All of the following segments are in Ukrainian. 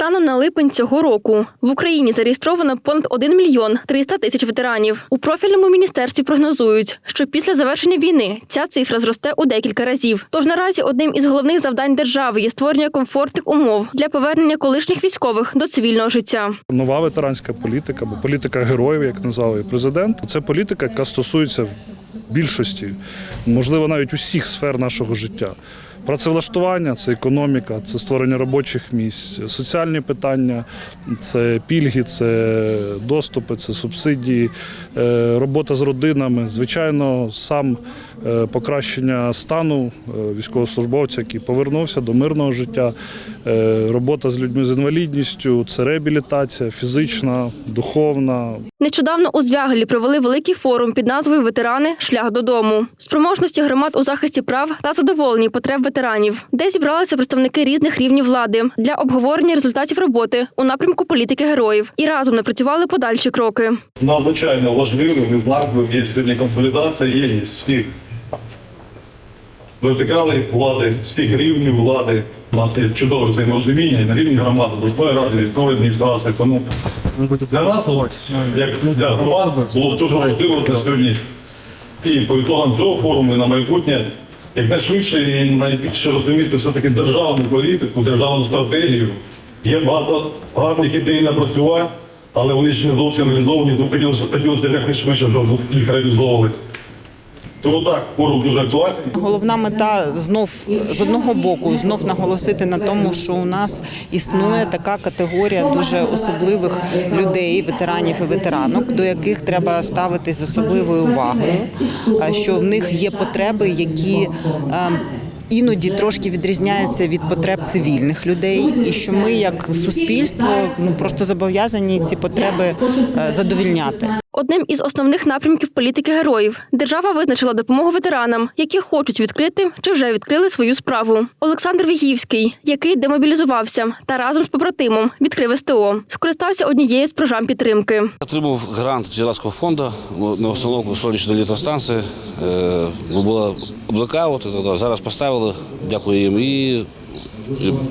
Станом на липень цього року в Україні зареєстровано понад 1 мільйон 300 тисяч ветеранів. У профільному міністерстві прогнозують, що після завершення війни ця цифра зросте у декілька разів. Тож наразі одним із головних завдань держави є створення комфортних умов для повернення колишніх військових до цивільного життя. Нова ветеранська політика, або політика героїв, як назвав її президент. Це політика, яка стосується більшості, можливо, навіть усіх сфер нашого життя. Працевлаштування це економіка, це створення робочих місць, соціальні питання, це пільги, це доступи, це субсидії, е, робота з родинами. Звичайно, сам покращення стану е, військовослужбовця, який повернувся до мирного життя, е, робота з людьми з інвалідністю, це реабілітація фізична, духовна, Нещодавно у Звягелі провели великий форум під назвою Ветерани. Шлях додому. Спроможності громад у захисті прав та задоволення потреб ветеранів, де зібралися представники різних рівнів влади для обговорення результатів роботи у напрямку політики героїв. І разом напрацювали подальші кроки. надзвичайно важливим і знаковим є сьогодні консолідація єдність всіх вертикалей влади, всіх рівнів влади. У нас є чудове взаєморозуміння на рівні громади, обласної ради, військової адміністрації. Тому для нас, як для громад, було б дуже важливо на сьогодні і по ітогам цього форуму, і на майбутнє, якнайшвидше і найбільше розуміти все-таки державну політику, державну стратегію. Є багато гарних ідей напрацювань, але вони ще не зовсім реалізовані, тому хотілося хотілося якнайшвидше, щоб їх реалізовували. Тому так, форум дуже актуальний. Головна мета знов з одного боку знов наголосити на тому, що у нас існує така категорія дуже особливих людей, ветеранів і ветеранок, до яких треба ставитись з особливою увагою, що в них є потреби, які Іноді трошки відрізняються від потреб цивільних людей, і що ми, як суспільство, ну просто зобов'язані ці потреби е, задовільняти. Одним із основних напрямків політики героїв держава визначила допомогу ветеранам, які хочуть відкрити чи вже відкрили свою справу. Олександр Вігівський, який демобілізувався та разом з побратимом відкрив СТО, скористався однією з програм підтримки. Отримав грант Джеральського фонду на установку сонячної електростанції. Е, Була блекаут, зараз поставили, дякую їм. І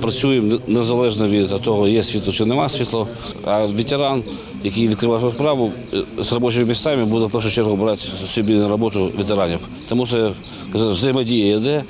працюємо незалежно від того, є світло чи нема світло. А ветеран, який відкривав свою справу е, з робочими місцями, буде в першу чергу брати собі на роботу ветеранів. Тому що казати, взаємодія йде,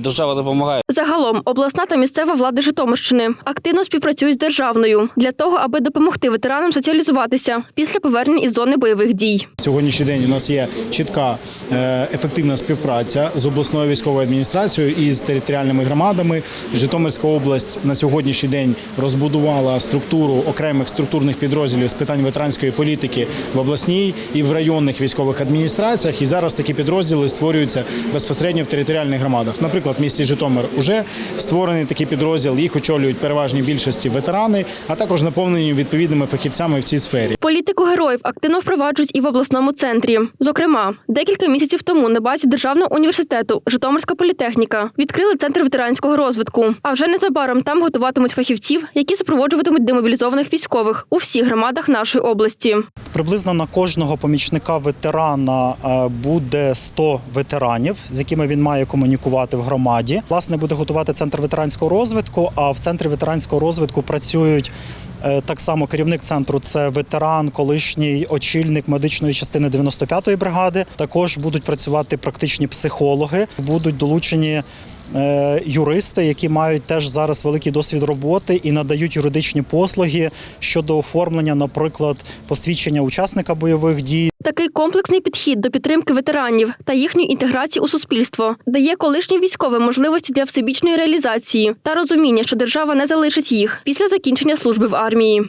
держава допомагає. Загалом обласна та місцева влада Житомирщини активно співпрацюють з державною для того, аби допомогти ветеранам соціалізуватися після повернення із зони бойових дій. Сьогоднішній день у нас є чітка е, ефективна співпраця з обласною військовою адміністрацією і з територіальними громадами. Житомирська область на сьогоднішній день розбудувала структуру окремих структурних підрозділів з питань ветеранської політики в обласній і в районних військових адміністраціях. І зараз такі підрозділи створюються безпосередньо в територіальних громадах. Наприклад, в місті Житомир вже створений такий підрозділ. Їх очолюють переважній більшості ветерани, а також наповнені відповідними фахівцями в цій сфері. Політику героїв активно впроваджують і в обласному центрі. Зокрема, декілька місяців тому на базі державного університету Житомирська політехніка відкрили центр ветеранського розвитку. А вже незабаром там готуватимуть фахівців, які супроводжуватимуть демобілізованих військових у всіх громадах нашої області. Приблизно на кожного помічника ветерана е, буде 100 ветеранів, з якими він має комунікувати в громаді. Власне буде готувати центр ветеранського розвитку. А в центрі ветеранського розвитку працюють. Е, Так само керівник центру це ветеран, колишній очільник медичної частини 95-ї бригади. Також будуть працювати практичні психологи, будуть долучені юристи, які мають теж зараз великий досвід роботи і надають юридичні послуги щодо оформлення, наприклад, посвідчення учасника бойових дій. Такий комплексний підхід до підтримки ветеранів та їхньої інтеграції у суспільство дає колишнім військовим можливості для всебічної реалізації та розуміння, що держава не залишить їх після закінчення служби в армії.